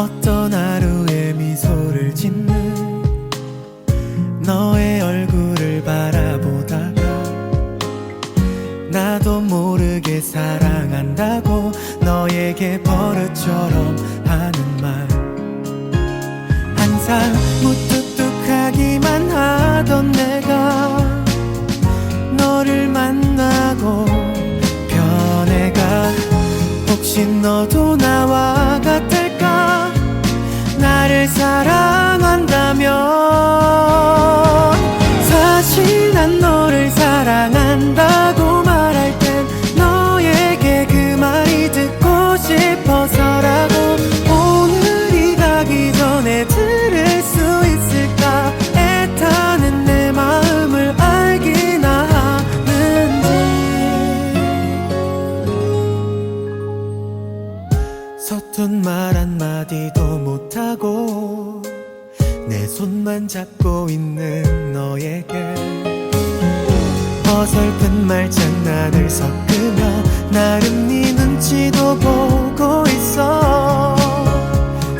어떤 하루에 미소를 짓는 너의 얼굴을 바라보다가 나도 모르게 사랑한다고 너에게 버릇처럼 하는 말. 항상 무뚝뚝하기만 하던 내가 너를 만나고 변해가 혹시 너도 나와 같을까 나를 사랑한다면 서툰 말 한마디도 못하고 내 손만 잡고 있는 너에게 어설픈 말장난을 섞으며 나름 네 눈치도 보고 있어.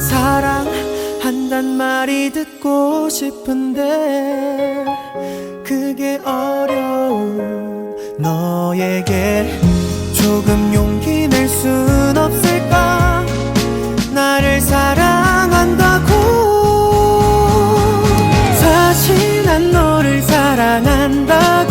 사랑한단 말이 듣고 싶은데 그게 어려운 너에게 나를 사랑한다고. 사실 난 너를 사랑한다고.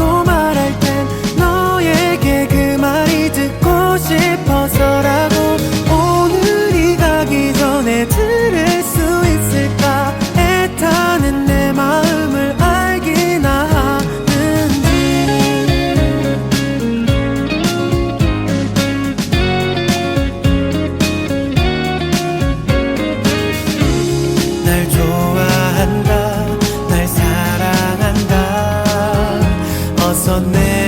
있었네.